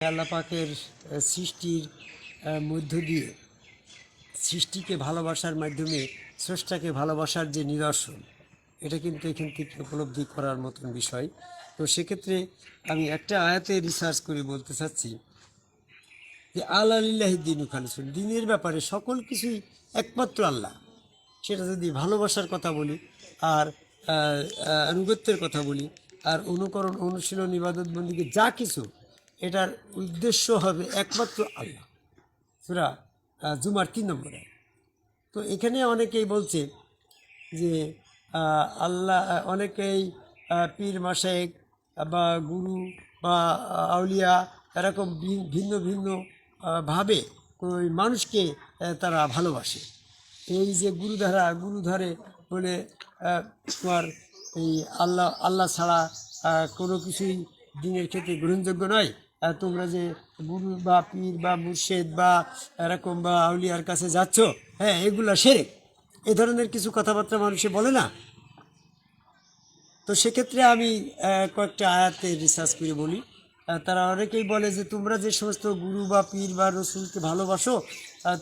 আল্লাহ পাকের আহ, সৃষ্টির মধ্য দিয়ে সৃষ্টিকে ভালোবাসার মাধ্যমে স্রষ্টাকে ভালোবাসার যে নিদর্শন এটা কিন্তু এখান থেকে উপলব্ধি করার মতন বিষয়। তো সেক্ষেত্রে আমি একটা আয়াতে রিসার্চ করে বলতে চাচ্ছি যে আল্লাহ দিন খালিসুন। দিনের ব্যাপারে সকল কিছুই একমাত্র আল্লাহ। সেটা যদি ভালোবাসার কথা বলি আর আনুগত্যের কথা বলি আর অনুকরণ অনুশীলন ইবাদত বন্দীকে যা কিছু এটার উদ্দেশ্য হবে একমাত্র আল্লাহ। সুরা জুমার তিন নম্বরে তো এখানে অনেকেই বলছে যে আল্লাহ অনেকেই পীর, মাসেক বা গুরু বা আউলিয়া এরকম ভিন্ন ভিন্ন ভাবে ওই মানুষকে তারা ভালোবাসে। এই যে গুরুধারা, গুরুধারে বলে তোমার এই আল্লাহ আল্লাহ ছাড়া কোনো কিছুই দিনের ক্ষেত্রে গ্রহণযোগ্য নয়। তোমরা যে গুরু বা পীর বা মুর্শেদ বা এরকম বা আউলিয়ার কাছে যাচ্ছ হ্যাঁ এগুলা সেরে এ ধরনের কিছু কথাবার্তা মানুষে বলে না। তো সেক্ষেত্রে আমি কয়েকটা আয়াতে রিসার্চ করে বলি। তারা অনেকেই বলে যে, তোমরা যে সমস্ত গুরু বা পীর বা রসুলকে ভালোবাসো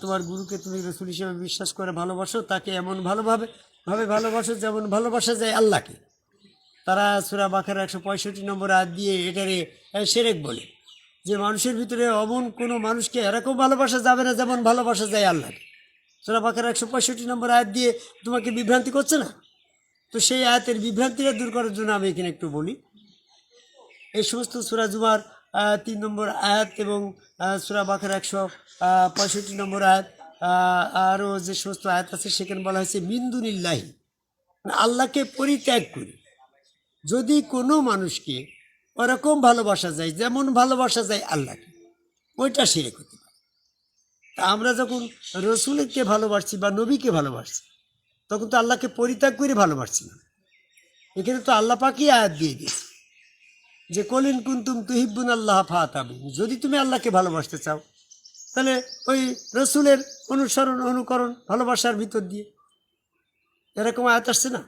তোমার গুরুকে তুমি রসুল হিসেবে বিশ্বাস করে ভালোবাসো, তাকে এমন ভালোভাবে, ভাবে ভালোবাসো যেমন ভালোবাসা যায় আল্লাহকে। তারা সুরা বাখার একশো পঁয়ষট্টি নম্বর আয়াত দিয়ে এটারে সেরেক বলে। যে মানুষের ভিতরে অমন কোনো মানুষকে এরকম ভালোবাসা যাবে না যেমন ভালোবাসা যায় আল্লাহ সুরা বাখার একশো পঁয়ষট্টি নম্বর আয়াত দিয়ে তোমাকে বিভ্রান্তি করছে না? তো সেই আয়াতের বিভ্রান্তিটা দূর করার জন্য আমি এখানে একটু বলি। এই সমস্ত সুরা জুমার তিন নম্বর আয়াত এবং সুরা বাখার একশো পঁয়ষট্টি নম্বর আয়াত আরও যে সমস্ত আয়াত আছে সেখানে বলা হয়েছে মিন্দুনিল্লাহি মানে আল্লাহকে পরিত্যাগ করি। যদি কোনো মানুষকে ওরকম ভালোবাসা যায়, যেমন ভালোবাসা যায় আল্লাহকে। ওইটা সেরে করতে পারে। তা আমরা যখন রসুলকে ভালোবাসছি বা নবীকে ভালোবাসছি, তখন তো আল্লাহকে পরিত্যাগ করে ভালোবাসছি না। এখানে তো আল্লাহ পাকই আয়াত দিয়ে দিয়েছে যে, কলিন কুন্তুম তুহিবুন আল্লাহ ফাতাবি। যদি তুমি আল্লাহকে ভালোবাসতে চাও, তাহলে ওই রসুলের অনুসরণ, অনুকরণ ভালোবাসার ভিতর দিয়ে। এরকম আয়াত আসছে না?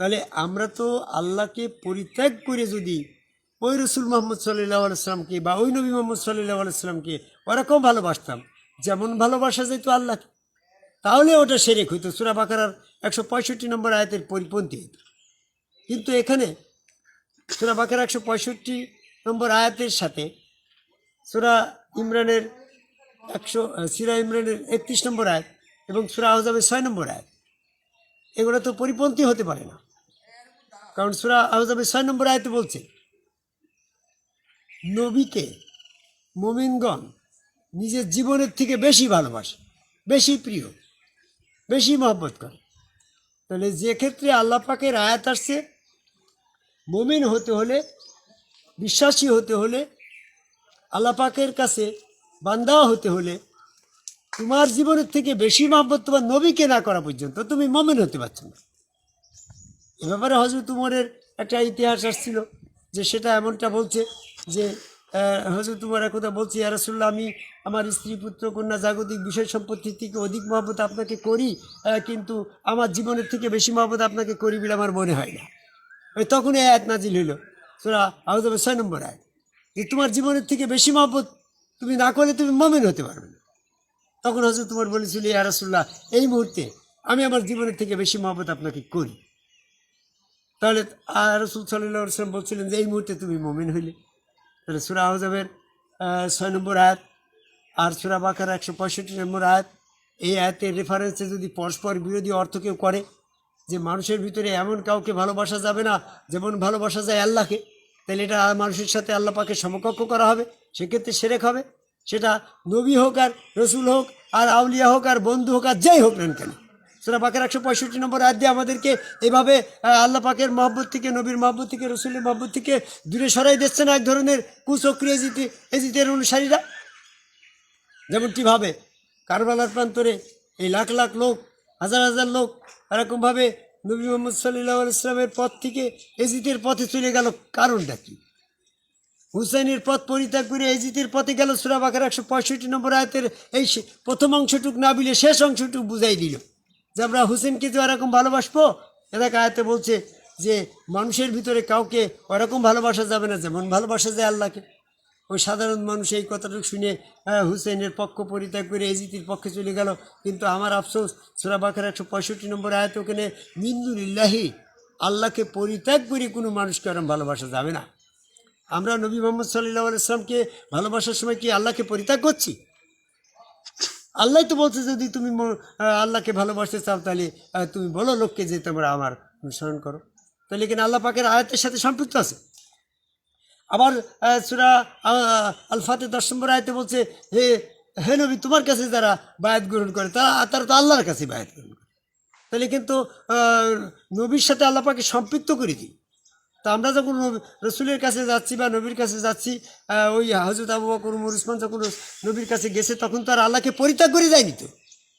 তাহলে আমরা তো আল্লাহকে পরিত্যাগ করে যদি ওই রসুল মোহাম্মদ সাল্লাহ আলাইসলামকে বা ওই নবী মোহাম্মদ সাল্লাহ আলাইসলামকে ওরকম ভালোবাসতাম, যেমন ভালোবাসা যেত আল্লাহকে, তাহলে ওটা সেরেক হইতো। সুরা বাকারার একশো পঁয়ষট্টি নম্বর আয়াতের পরিপন্থী হইত। কিন্তু এখানে সুরা বাকার একশো পঁয়ষট্টি নম্বর আয়াতের সাথে সুরা ইমরানের একশো, সিরা ইমরানের একত্রিশ নম্বর আয়াত এবং সুরা আহজাবের ছয় নম্বর আয়াত, এগুলো তো পরিপন্থী হতে পারে না। কারণ সুরা আহজাবের ছয় নম্বর আয়তে বলছে, নবীকে মোমিনগণ নিজের জীবনের থেকে বেশি ভালোবাসে, বেশি প্রিয়, বেশি মহব্বত করে। তাহলে যে ক্ষেত্রে আল্লাহ পাকের আয়াত আসছে, মমিন হতে হলে, বিশ্বাসী হতে হলে, আল্লাহ পাকের কাছে বান্দা হতে হলে, তোমার জীবনের থেকে বেশি মহব্বত তোমার নবীকে না করা পর্যন্ত তুমি মমিন হতে পারছ না। এ ব্যাপারে হজরত উমরের একটা ইতিহাস আসছিল যে সেটা এমনটা বলছে যে হজরত উমর একথা বলছি ইয়ারসুল্লাহ আমি আমার স্ত্রী, পুত্র, কন্যা, জাগতিক বিষয় সম্পত্তির থেকে অধিক মহব্বত আপনাকে করি কিন্তু আমার জীবনের থেকে বেশি মহব্বত আপনাকে করি বলে আমার মনে হয় না। ওই তখনই আয়াত নাজিল হইল তোরা আহতবে ছয় নম্বর আয়াত। যে তোমার জীবনের থেকে বেশি মহব্বত তুমি না করলে তুমি মমিন হতে পারবে না। তখন হজরত তোমার বলেছিল, ইয়া রাসূলুল্লাহ, এই মুহূর্তে আমি আমার জীবনের থেকে বেশি মহব্বত আপনাকে করি। তাহলে আর রসুল সাল্লাহ সাল্লাম বলছিলেন যে, এই মুহূর্তে তুমি মমিন হইলে। তাহলে সুরা আহজাবের ছয় নম্বর আয়াত আর সুরা বাকার একশো পঁয়ষট্টি নম্বর আয়াত, এই আয়াতের রেফারেন্সে যদি পরস্পর বিরোধী অর্থ কেউ করে, যে মানুষের ভিতরে এমন কাউকে ভালোবাসা যাবে না, যেমন ভালোবাসা যায় আল্লাহকে, তাহলে এটা মানুষের সাথে আল্লাহ পাকে সমকক্ষ করা হবে, সেক্ষেত্রে সেরেক হবে। সেটা নবী হোক আর রসুল হোক আর আউলিয়া হোক আর বন্ধু হোক আর যাই হোক না কেন। সুরা পাকের একশো পঁয়ষট্টি নম্বর আয়াত দিয়ে আমাদেরকে এভাবে আল্লাহ পাকের মহব্বত থেকে, নবীর মহব্বত থেকে, রসুলের মহব্বত থেকে দূরে সরাই দিচ্ছে না এক ধরনের কুচক্রি এজিতে এজিতের অনুসারীরা। যেমন কীভাবে কারবালার প্রান্তরে এই লাখ লাখ লোক, হাজার হাজার লোক, এরকমভাবে নবী মোহাম্মদ সাল্লাহ ইসলামের পথ থেকে এজিতের পথে চলে গেল। কারণটা কি? হুসাইনের পথ পরিত্যাগ করে এজিতের পথে গেল সুরাবাকার একশো পঁয়ষট্টি নম্বর আয়তের এই প্রথম অংশটুক না বিলে শেষ অংশটুক বুঝাই দিল। যে আমরা হুসেনকে তো এরকম ভালোবাসবো এলাকা আয়তে বলছে যে মানুষের ভিতরে কাউকে ওরকম ভালোবাসা যাবে না যেমন ভালোবাসা যায় আল্লাহকে। ওই সাধারণ মানুষ এই কথাটুকু শুনে আহ, হুসেনের পক্ষ পরিত্যাগ করে এজিতির পক্ষে চলে গেল। কিন্তু আমার আফসোস সুরা বাকার একশো পঁয়ষট্টি নম্বর আয়ত ওখানে মিন্দুলিল্লাহি আল্লাহকে পরিত্যাগ করে কোনো মানুষকে আরাম ভালোবাসা যাবে না। আমরা নবী মোহাম্মদ সাল্লাহ ইসলামকে ভালোবাসার সময় কি আল্লাহকে পরিত্যাগ করছি? আল্লাহ তো বলছে যদি তুমি আল্লাহকে ভালোবাসতে চাও তাহলে তুমি বলো লোককে যে তোমরা আমার অনুসরণ করো। তাহলে এখানে আল্লাহ পাকের আয়াতের সাথে সম্পৃক্ত আছে। আবার সুরা আহ, আল দশ নম্বর আয়তে বলছে হে হে নবী তোমার কাছে যারা বায়াত গ্রহণ করে তারা তারা তো আল্লাহর কাছে বায়াত গ্রহণ করে। তাহলে কিন্তু নবীর সাথে আল্লাহ পাকে সম্পৃক্ত করে দিই তা আমরা যখন রসুলের কাছে যাচ্ছি বা নবীর কাছে যাচ্ছি ওই হজরত আবু বকর উমর উসমান যখন নবীর কাছে গেছে, তখন তো আর আল্লাহকে পরিত্যাগ করে যায়নি তো।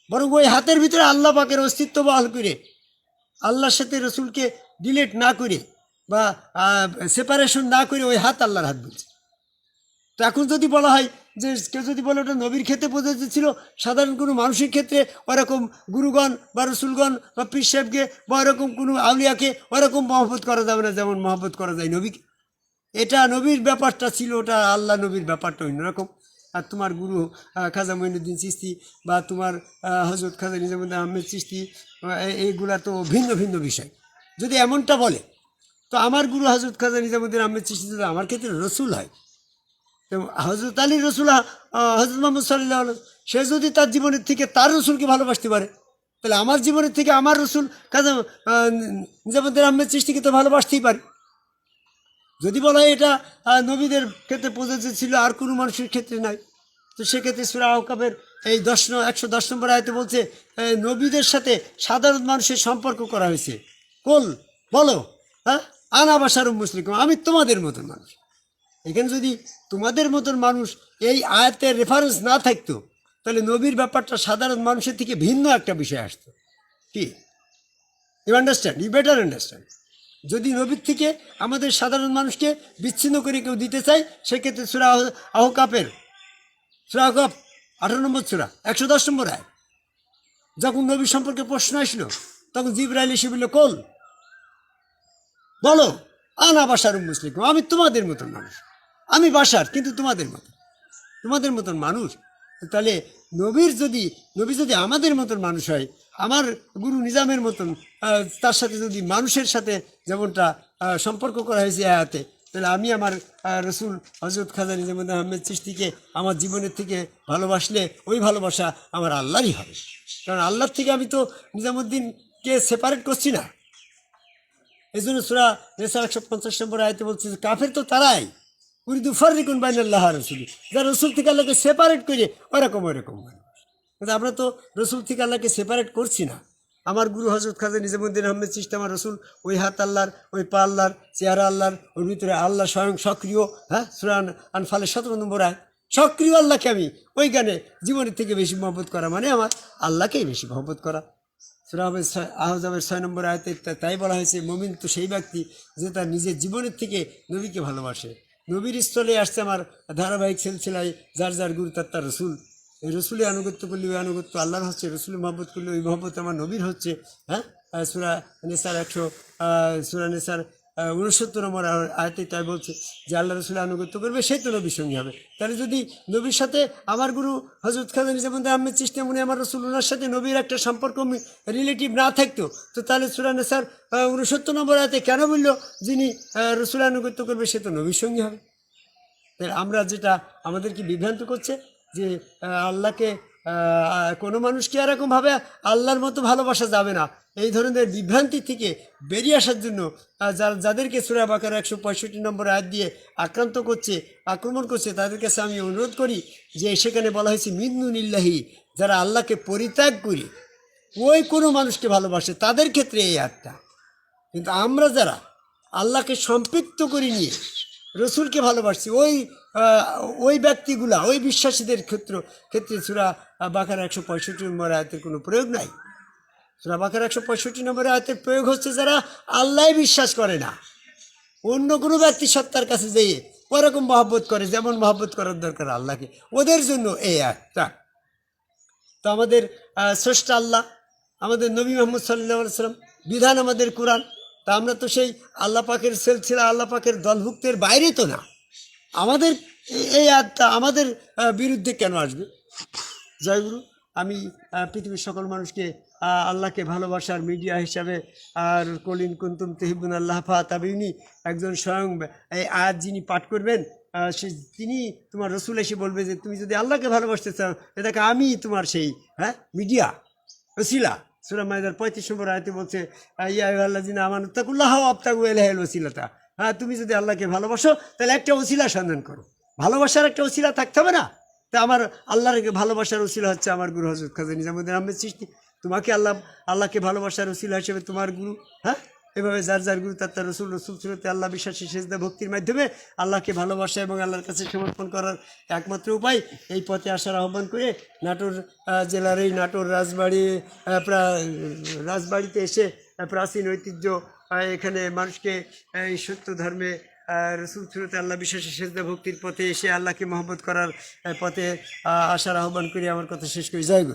বরং ওই হাতের ভিতরে আল্লাহ পাকের অস্তিত্ব বহাল করে, আল্লাহর সাথে রসুলকে ডিলেট না করে বা সেপারেশন না করে ওই হাত আল্লাহর হাত বলছে। তো এখন যদি বলা হয় যে কেউ যদি বলে ওটা নবীর ক্ষেত্রে প্রযোজ্য ছিল সাধারণ কোনো মানুষের ক্ষেত্রে ওরকম গুরুগণ বা রসুলগণ বা পীর সাহেবকে বা ওরকম কোনো আউলিয়াকে ওরকম মহব্বত করা যাবে না যেমন মহব্বত করা যায় নবীকে। এটা নবীর ব্যাপারটা ছিল, ওটা আল্লাহ নবীর ব্যাপারটা অন্যরকম। আর তোমার গুরু খাজা মঈনুদ্দিন চিস্তি বা তোমার হজরত খাজা নিজামুদ্দিন আহমেদ চিস্তি এইগুলা তো ভিন্ন ভিন্ন বিষয়। যদি এমনটা বলে, তো আমার গুরু হজরত খাজা নিজামুদ্দিন আহমেদ চিস্তি যদি আমার ক্ষেত্রে রসুল হয় হজরত আলী রসুল হজরত মোহাম্মদ সাল্লাহ সে যদি তার জীবনের থেকে তার রসুলকে ভালোবাসতে পারে, তাহলে আমার জীবনের থেকে আমার রসুল কাজা নিজামুদ্দিন আহমেদ সৃষ্টিকে তো ভালোবাসতেই পারে। যদি বলা হয় এটা নবীদের ক্ষেত্রে প্রযোজ্য ছিল, আর কোনো মানুষের ক্ষেত্রে নাই। তো সেক্ষেত্রে সুরা আহকাবের এই দশ একশো দশ নম্বর আয়তে বলছে নবীদের সাথে সাধারণ মানুষের সম্পর্ক করা হয়েছে। কোল, বলো হ্যাঁ? আনা বাসার মুসলিম আমি তোমাদের মতন মানুষ। এখানে যদি তোমাদের মতন মানুষ এই আয়াতের রেফারেন্স না থাকতো, তাহলে নবীর ব্যাপারটা সাধারণ মানুষের থেকে ভিন্ন একটা বিষয় আসতো। কি? You understand you better understand যদি নবীর থেকে আমাদের সাধারণ মানুষকে বিচ্ছিন্ন করে কেউ দিতে চায়, সেক্ষেত্রে সুরা আহ- আহকাপের সুরা আহকাপ আঠারো নম্বর সুরা, একশো দশ নম্বর আয় যখন নবী সম্পর্কে প্রশ্ন আসলো, তখন জিব্রাইল এসে বলল, কোল, বলো, আনা বাসার মুসলিম, আমি তোমাদের মতন মানুষ। আমি বাসার, কিন্তু তোমাদের মতন। তোমাদের মতন মানুষ? তাহলে নবীর যদি, নবী যদি আমাদের মতন মানুষ হয়, আমার গুরু নিজামের মতন তার সাথে যদি মানুষের সাথে যেমনটা সম্পর্ক করা হয়েছে আয়াতে, তাহলে আমি আমার রসুল হজরত খাজা নিজামুদ্দিন আহমেদ সৃষ্টিকে আমার জীবনের থেকে ভালোবাসলে, ওই ভালোবাসা আমার আল্লাহরই হবে। কারণ আল্লাহর থেকে আমি তো নিজামুদ্দিনকে সেপারেট করছি না। এই জন্য সুরা একশো পঞ্চাশ নম্বর আয়তে বলছি কাফের তো তারাই। উরিদু ফরিকুন বাইন আল্লাহ রসুল। যারা রসুল থেকে আল্লাহকে সেপারেট করে ওরকম ওরকম কিন্তু আমরা তো রসুল থেকে আল্লাহকে সেপারেট করছি না। আমার গুরু হজরত খাজা নিজামুদ্দিন আহমেদ আমার রসুল, ওই হাত আল্লাহর, ওই পা আল্লাহর, চেহারা আল্লাহর, ওর ভিতরে আল্লাহ স্বয়ং সক্রিয় হ্যাঁ সুরান আনফালের সতেরো নম্বর আয় সক্রিয় আল্লাহকে আমি ওই গানে জীবনের থেকে বেশি মহব্বত করা মানে আমার আল্লাহকেই বেশি মহব্বত করা। সুরাবের ছয়, আহজাবের ছয় নম্বর আয়তে তাই বলা হয়েছে, মমিন তো সেই ব্যক্তি যে তার নিজের জীবনের থেকে নবীকে ভালোবাসে। নবীর স্থলে আসছে আমার ধারাবাহিক সিলসিলায়, যার যার গুরু তার তার রসুল। এই রসুলের আনুগত্য করলে ওই আনুগত্য আল্লাহর হচ্ছে, রসুলের মহব্বত করলে ওই মহব্বত আমার নবীর হচ্ছে হ্যাঁ? সুরা নেসার একশো সুরা নেসার উনসত্তর নম্বর আয়াতে তাই বলছে যে আল্লাহ রসুলের আনুগত্য করবে, সেই তো নবীর সঙ্গী হবে। তাহলে যদি নবীর সাথে আমার গুরু হজরত খান নিজামুদ্দিন আহমেদ চিস্তি মনে আমার রসুল ওনার সাথে নবীর একটা সম্পর্ক রিলেটিভ না থাকতো, তো তাহলে সুরানে স্যার উনসত্তর নম্বর আয়াতে কেন বলল? যিনি রসুল আনুগত্য করবে, সে তো নবীর সঙ্গী হবে। তাহলে আমরা যেটা আমাদেরকে বিভ্রান্ত করছে? যে আল্লাহকে কোনো মানুষকে এরকমভাবে আল্লাহর মতো ভালোবাসা যাবে না। এই ধরনের বিভ্রান্তি থেকে বেরিয়ে আসার জন্য যাদেরকে সুরা বাকার একশো পঁয়ষট্টি নম্বর আয়াত দিয়ে আক্রান্ত করছে, আক্রমণ করছে, তাদের কাছে আমি অনুরোধ করি যে সেখানে বলা হয়েছে মিন্দুনিল্লাহি যারা আল্লাহকে পরিত্যাগ করি, ওই কোনো মানুষকে ভালোবাসে, তাদের ক্ষেত্রে এই আয়াতটা। কিন্তু আমরা যারা আল্লাহকে সম্পৃক্ত করে নিয়ে রসুলকে ভালোবাসছি, ওই ওই ব্যক্তিগুলা, ওই বিশ্বাসীদের ক্ষেত্র ক্ষেত্রে সুরা বাকার একশো পঁয়ষট্টি নম্বর আয়তের কোনো প্রয়োগ নাই। সুরা বাকার একশো পঁয়ষট্টি নম্বরে আয়তের প্রয়োগ হচ্ছে যারা আল্লাহ বিশ্বাস করে না। অন্য কোনো ব্যক্তি সত্তার কাছে যেয়ে ওরকম মহব্বত করে, যেমন মহব্বত করার দরকার আল্লাহকে। ওদের জন্য এই একটা তো আমাদের স্রষ্টা আল্লাহ, আমাদের নবী মোহাম্মদ সাল্লাম, বিধান আমাদের কোরআন। তা আমরা তো সেই আল্লাহ পাকের সেলছিলা আল্লাহ পাকের দলভুক্তের বাইরে তো না। আমাদের এই আত্মা আমাদের বিরুদ্ধে কেন আসবে? জয়গুরু, আমি পৃথিবীর সকল মানুষকে আল্লাহকে ভালোবাসার মিডিয়া হিসাবে আর কলিন কুন্তুম তেহিবুন আল্লাহ ফা তাবিউনি, একজন স্বয়ং এই আয়াত যিনি পাঠ করবেন সে তিনি তোমার রসুল এসে বলবে যে তুমি যদি আল্লাহকে ভালোবাসতে চাও এটাকে আমি তোমার সেই হ্যাঁ মিডিয়া রসিলা সুরা মাইদার পঁয়ত্রিশ নম্বর আয়তে বলছে, ইয়া আল্লাহ জিনা আমার তাকুল্লাহ আবতাগু এলাহেল ওসিলাটা হ্যাঁ তুমি যদি আল্লাহকে ভালোবাসো, তাহলে একটা ওসিলা সন্ধান করো। ভালোবাসার একটা ওসিলা থাকতে হবে না? তা আমার আল্লাহর ভালোবাসার ওসিলা হচ্ছে আমার গুরু হজরত খাজা নিজামুদ্দিন আহমেদ সৃষ্টি। তোমাকে আল্লাহ, আল্লাহকে ভালোবাসার ওসিলা হিসেবে তোমার গুরু হ্যাঁ? এভাবে যার যার গুরু, তার তার রসুল রসুল সুরতে আল্লাহ বিশ্বাসী সেজদা ভক্তির মাধ্যমে আল্লাহকে ভালোবাসা এবং আল্লাহর কাছে সমর্পণ করার একমাত্র উপায় এই পথে আসার আহ্বান করে নাটোর জেলার এই নাটোর রাজবাড়ি রাজবাড়িতে এসে প্রাচীন ঐতিহ্য এখানে মানুষকে এই সত্য ধর্মে রসুল সুরতে আল্লাহ বিশ্বাসী সেজদা ভক্তির পথে এসে আল্লাহকে মহব্বত করার পথে আসার আহ্বান করে। আমার কথা শেষ করি। জয়